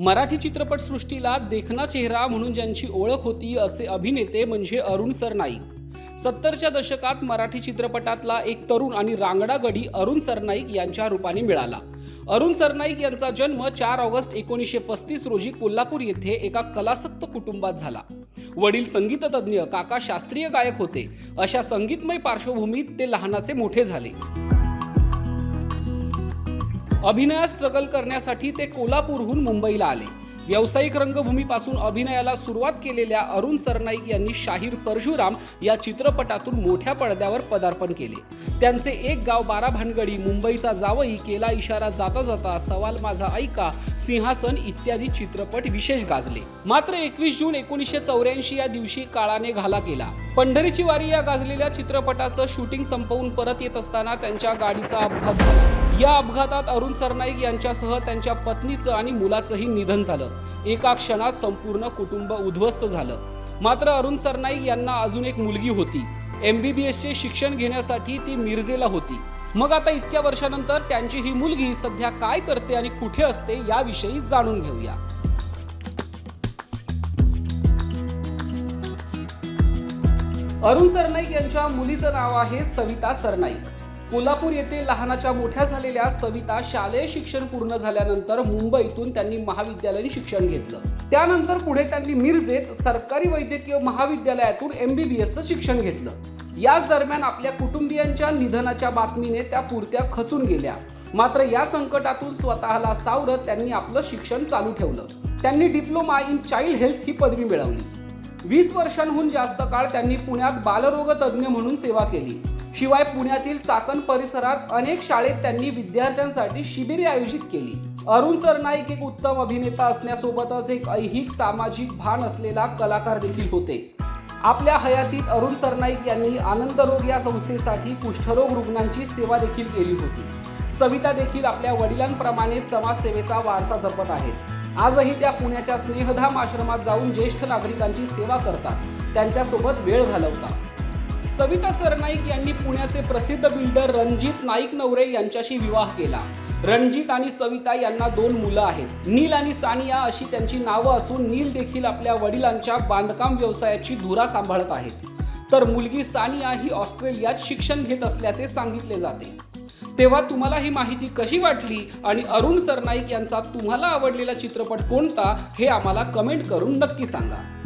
मराठी चित्रपटसृष्टीला देखना चेहरा म्हणून ज्यांची ओळख होती असे अभिनेते म्हणजे अरुण सरनाईक सत्तरच्या दशकात मराठी चित्रपटातला एक तरुण आणि रांगडा गडी अरुण सरनाईक यांच्या रूपाने मिळाला. अरुण सरनाईक यांचा जन्म चार ऑगस्ट एकोणीसशे पस्तीस रोजी कोल्हापूर येथे एका कलासक्त कुटुंबात झाला. वडील संगीततज्ज्ञ काका शास्त्रीय गायक होते. अशा संगीतमय पार्श्वभूमीत ते लहानाचे मोठे झाले. अभिनयात स्ट्रगल करण्यासाठी ते कोल्हापूरहून मुंबईला आले. व्यावसायिक रंगभूमीपासून अभिनयाला सुरुवात केलेल्या अरुण सरनाईक यांनी शाहीर परशुराम या चित्रपटातून मोठ्या पडद्यावर पदार्पण केले. त्यांचे एक गाव बारा भानगडी मुंबईचा जावई केला इशारा जाता जाता सवाल माझा ऐका सिंहासन इत्यादी चित्रपट विशेष गाजले. मात्र एकवीस जून एकोणीसशे चौऱ्याऐंशी या दिवशी काळाने घाला केला. पंढरीची वारी या गाजलेल्या चित्रपटाचं शूटिंग संपवून परत येत असताना त्यांच्या गाडीचा अपघात झाला. या अपघातात अरुण सरनाईक यांच्यासह त्यांच्या पत्नीचं आणि मुलाचंही निधन झालं. एका क्षणात संपूर्ण कुटुंब उद्ध्वस्त झालं. मात्र अरुण सरनाईक यांना अजून एक मुलगी होती. एम बी बी एसचे शिक्षण घेण्यासाठी ती मिरजेला होती. मग आता इतक्या वर्षानंतर त्यांची ही मुलगी सध्या काय करते आणि कुठे असते याविषयी जाणून घेऊया. अरुण सरनाईक यांच्या मुलीचं नाव आहे सविता सरनाईक. कोल्हापूर येथे लहानाच्या मोठ्या झालेल्या सविता शालेय शिक्षण पूर्ण झाल्यानंतर मुंबईतून त्यांनी महाविद्यालयीन शिक्षण घेतलं. त्यानंतर पुढे त्यांनी मिरजेत सरकारी वैद्यकीय महाविद्यालयातून एमबीबीएसचं शिक्षण घेतलं. याच दरम्यान आपल्या कुटुंबियांच्या निधनाच्या बातमीने त्या पुरत्या खचून गेल्या. मात्र या संकटातून स्वतःला सावरत त्यांनी आपलं शिक्षण चालू ठेवलं. त्यांनी डिप्लोमा इन चाइल्ड हेल्थ ही पदवी मिळवली. वीस वर्षांहून जास्त काळ त्यांनी पुण्यात बालरोग तज्ज्ञ म्हणून सेवा केली. शिवाय पुण्यातील चाकण परिसरात अनेक शाळेत त्यांनी विद्यार्थ्यांसाठी शिबिरे आयोजित केली. अरुण सरनाईक एक उत्तम अभिनेता असण्यासोबतच एक ऐहिक सामाजिक भान असलेला कलाकार देखील होते. आपल्या हयातीत अरुण सरनाईक यांनी आनंदरोग या संस्थेसाठी कुष्ठरोग रुग्णांची सेवा देखील केली होती. सविता देखील आपल्या वडिलांप्रमाणे समाजसेवेचा वारसा जपत आहेत. आजही त्या पुण्याच्या स्नेहधाम आश्रमात जाऊन ज्येष्ठ नागरिकांची सेवा करतात. त्यांच्यासोबत वेळ घालवतात. सविता सरनाईक यांनी पुण्याचे प्रसिद्ध बिल्डर रणजित नाईक नवरे यांच्याशी विवाह केला. रणजित आणि सविता यांना दोन मुलं आहेत. नील आणि सानिया अशी त्यांची नावं असून नील देखील आपल्या वडिलांच्या बांधकाम व्यवसायाची धुरा सांभाळत आहेत. तर मुलगी सानिया ही ऑस्ट्रेलियात शिक्षण घेत असल्याचे सांगितले जाते. तेव्हा तुम्हाला ही माहिती कशी वाटली आणि अरुण सरनाईक यांचा तुम्हाला आवडलेला चित्रपट कोणता हे आम्हाला कमेंट करून नक्की सांगा.